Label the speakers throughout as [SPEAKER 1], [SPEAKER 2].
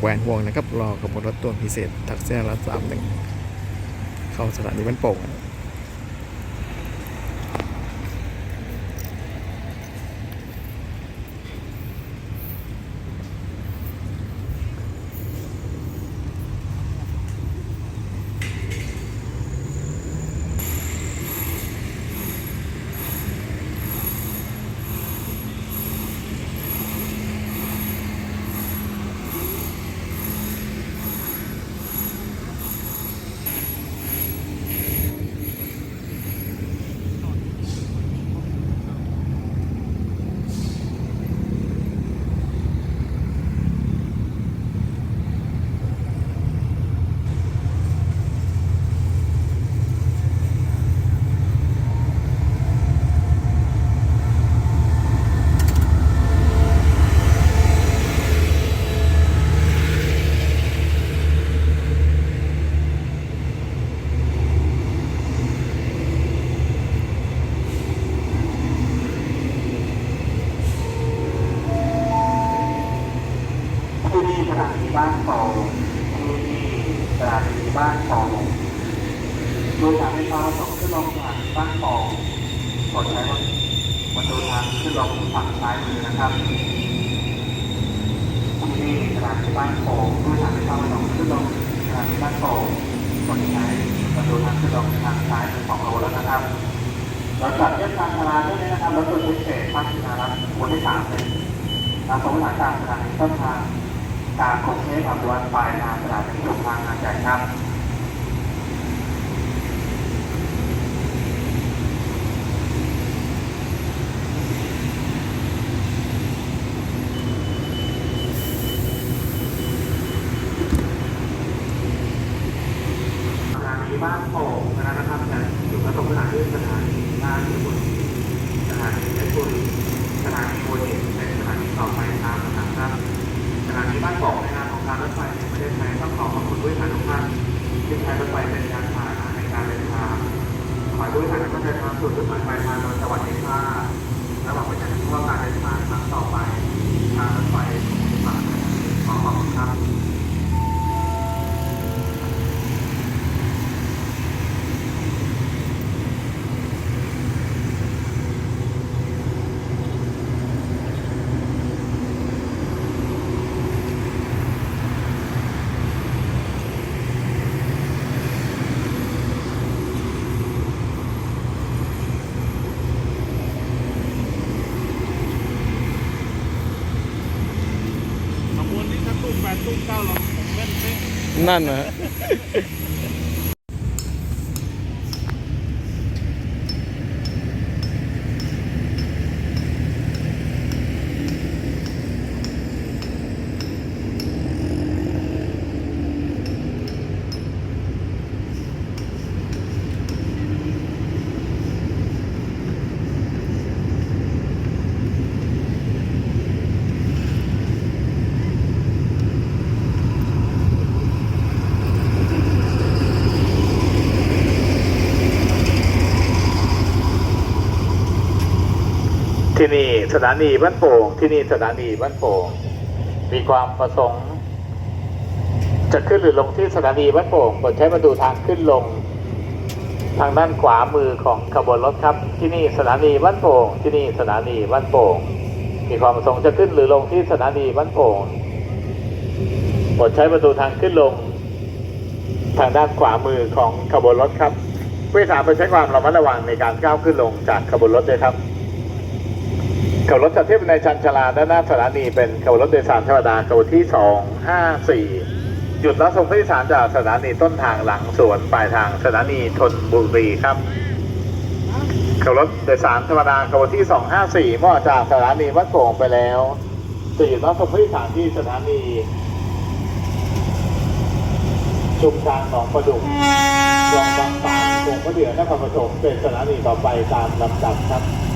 [SPEAKER 1] แหวนห่วงนะครับรอขบวนรถตัวพิเศษ ทักเซียนละสามหนึ่งเข้าสถานีบ้านโป่ง
[SPEAKER 2] ลานีบ้านโป่งที่นี่สถานีบ้านโป่งโดยสารไฟฟ้าส่งขึ้นลงสถานีบ้านโป่งกดใช้ประตูทางขึ้นลงฝั่งซ้ายมือนะครับที่นี่สถานีบ้านโป่งโดยสารไฟฟ้าส่งขึ้นลงสถานีบ้านโป่งกดใช้ประตูทางขึ้นลงทางซ้ายมือของเราแล้วนะครับเราจัดเทียบทางชาลาด้วยนะครับรถตู้พิเศษภาคชินารัตน์วนที่สามเลยทางสงสารการสถานีต้นทาง การกรุงเทพอำเภอปลายทางสถานีตรงทางนใหญ่ครับ สถานีบ้านโป่งนะครับจะอยู่กับตรงสถานีสถานีบ้านบุรีสถานีเพชรบุรีสถานีโบดินเป็นสถานีต่อไปตามนะครับสถานีบ้านโป่งในนามของการรถไฟแห่งประเทศไทยต้องขอขอบคุณด้วยฐานทุกท่านที่ใช้รถไฟเป็นยานพาหนะในการเดินทางขอให้ผู้บริหารทุกท่านเดินทางสู่จุดหมายปลายทางโดยสวัสดิภาพและหวังว่าจะทั่วการเดินทางครั้งต่อไปทางรถไฟมาขอขอบคุณครับ
[SPEAKER 3] ขบวนนี้ถ้าตู้แปดตู้เก้าเราผมเล่นเป๊ะ
[SPEAKER 4] ที่นี่สถานีบ้านโป่งที่นี่สถานีบ้านโป่งมีความประสงค์จะขึ้นหรือลงที่สถานีบ้านโป่งโปรดใช้ประตูทางขึ้นลง ทางด้านขวามือของขบวนรถครับ ที่นี่สถานีบ้านโป่งที่นี่สถานีบ้านโป่งมีความประสงค์จะขึ้นหรือลงที่สถานีบ้านโป่งโปรดใช้ประตูทางขึ้นลง ทางด้านขวามือของขบวนรถครับผู้โดยสารโปรดใช้ความระมัดระวังในการก้าวขึ้นลงจากขบวนรถด้วยครับ ขบวนรถจัดเทียบในชันชาลาด้านหน้าสถานีเป็นขบวนรถโดยสารธรรมดาขบวนที่ 254หยุดรับส่งผู้โดยสารจากสถานีต้นทางหลังสวนปลายทางสถานีธนบุรีครับขบวนรถโดยสารธรรมดาขบวนที่ 254เมื่อออกจากสถานีวัดโป่งไปแล้วจะหยุดรับส่งผู้โดยสารที่สถานีชุมทางหนองประดุกคลองบางปานคงพระเดือนครปฐมเป็นสถานีต่อไปตามลำดับครับ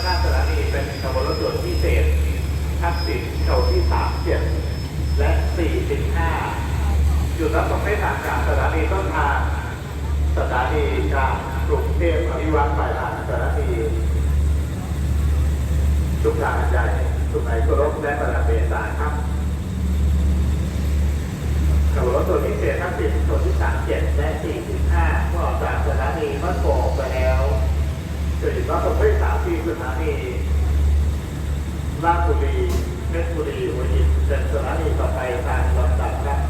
[SPEAKER 1] ด้านห
[SPEAKER 4] น้าสถานีเป็นขบวนรถด่วนพิเศษทักษิณแถวที่37และ45จุดรับส่งผู้ต่างจากสถานีต้นทางสถานีกลางกรุงเทพอภิวัตรปลายทางสถานีทุกทางใหญ่ทุกไหนเคารพและประดับเบสาครับรถตัวพิเศษทั้งสิบส่วนที่สามเจ็ดและสี่สิบห้าก็ออกจากสถานีมัดโป่งไปแล้วจะถึงว่าผมไม่สามที่สถานี ราชบุรีเพชรบุรีหัวหินเป็นสถานีต่อไปทางลำดับครับ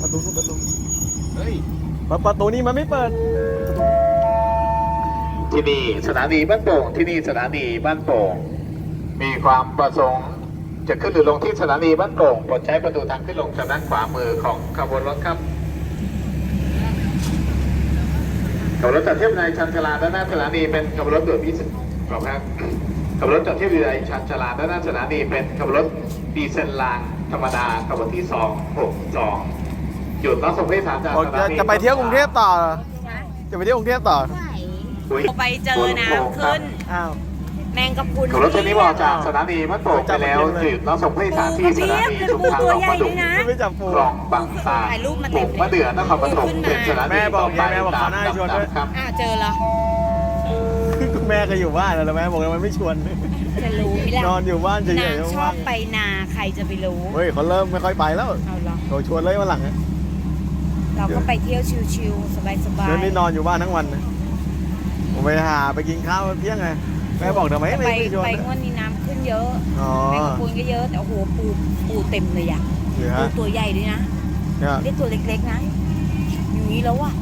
[SPEAKER 1] ประตูประตูเฮ้ย ประตูนี้มันไม่เปิด
[SPEAKER 4] ที่นี่สถานีบ้านโป่งที่นี่สถานีบ้านโป่งมีความประสงค์จะขึ้นหรือลงที่สถานีบ้านโป่งโปรดใช้ประตูทางขึ้นลงทางด้านขวามือของขบวนรถครับขบวนรถจัดเทียบในชันชลาด้านหน้าสถานีเป็นขบวนรถด่วนพิเศษขอบครับขบวนรถจัดเทียบในชันชลาด้านหน้าสถานีเป็นขบวนรถดีเซลรางธรรมดาขบวนที่262หกสอง ยุดรับส่งผู้โดยสารจาก
[SPEAKER 1] บอก
[SPEAKER 4] ส
[SPEAKER 1] จะ
[SPEAKER 4] ถานี
[SPEAKER 1] จะไปเที่ยวกรุงเทพต่อเหรอจะไปเที่ยวกรุงเทพต่อ
[SPEAKER 4] อุ๊ย
[SPEAKER 5] ไปเจอน้ำขึ้น
[SPEAKER 1] อ้าว
[SPEAKER 5] แมงกะพรุน
[SPEAKER 4] ขบวนรถเส้นนี้บอกจากสถานีบ้านโป่งไปแล้วหยุดรับส่งผู้โดยสารที่สถานีชุมทางหนองประดุก
[SPEAKER 1] ไม่จับปู
[SPEAKER 4] คลองบางตา
[SPEAKER 5] ถ่ายรูปมา
[SPEAKER 4] บุ
[SPEAKER 5] เต็ม
[SPEAKER 4] ก
[SPEAKER 5] เลย
[SPEAKER 4] มะเดื่อนครปฐมเป็นสถานี
[SPEAKER 1] แม่บอก
[SPEAKER 4] ต่ไป
[SPEAKER 1] แม่บอก
[SPEAKER 4] ตา
[SPEAKER 1] ขอ
[SPEAKER 4] ม
[SPEAKER 1] หน้าให้ชวนด้วย
[SPEAKER 4] ลำดับครับ
[SPEAKER 5] อ่าเจอแล้ว
[SPEAKER 1] แม่ก็อยู่บ้านแล้วแม่บอกทำไมไม่ชวน
[SPEAKER 5] จะรู้ไหมล่ะ
[SPEAKER 1] นอนอยู่บ้านเฉย
[SPEAKER 5] นาง
[SPEAKER 1] ๆ
[SPEAKER 5] ชอ
[SPEAKER 1] ว่า
[SPEAKER 5] บไปนาใครจะไปรู้
[SPEAKER 1] ๆเฮ้ยเขาเริ่มไม่ค่อยไปแล้ว
[SPEAKER 5] เอาเหรอ
[SPEAKER 1] เขาชวนเลยวันหลังอะ
[SPEAKER 5] เราก็ไปเที่ยวชิวๆสบาย
[SPEAKER 1] เดี๋ยวนี้นอนอยู่บ้านทั้งวันนะผมไปหาไปกินข้าวเที่ยงไงแม่บอกทำไม
[SPEAKER 5] ๆ
[SPEAKER 1] ไม่
[SPEAKER 5] ไป
[SPEAKER 1] ไม่ชวน
[SPEAKER 5] ไป
[SPEAKER 1] นะ
[SPEAKER 5] งวดนี้น้ำขึ้นเยอะ
[SPEAKER 1] อ๋อ
[SPEAKER 5] แมงกะพรุนก็เยอะแต่โอ้โหปูปูเต็มเลยอะ
[SPEAKER 1] เหรอ
[SPEAKER 5] ปู
[SPEAKER 1] ฮะ
[SPEAKER 5] ตัวใหญ่ด้วยนะ
[SPEAKER 1] เนี่ย
[SPEAKER 5] ไม่ได้ตัวเล็กๆนะอยู่นี้แล้วอะ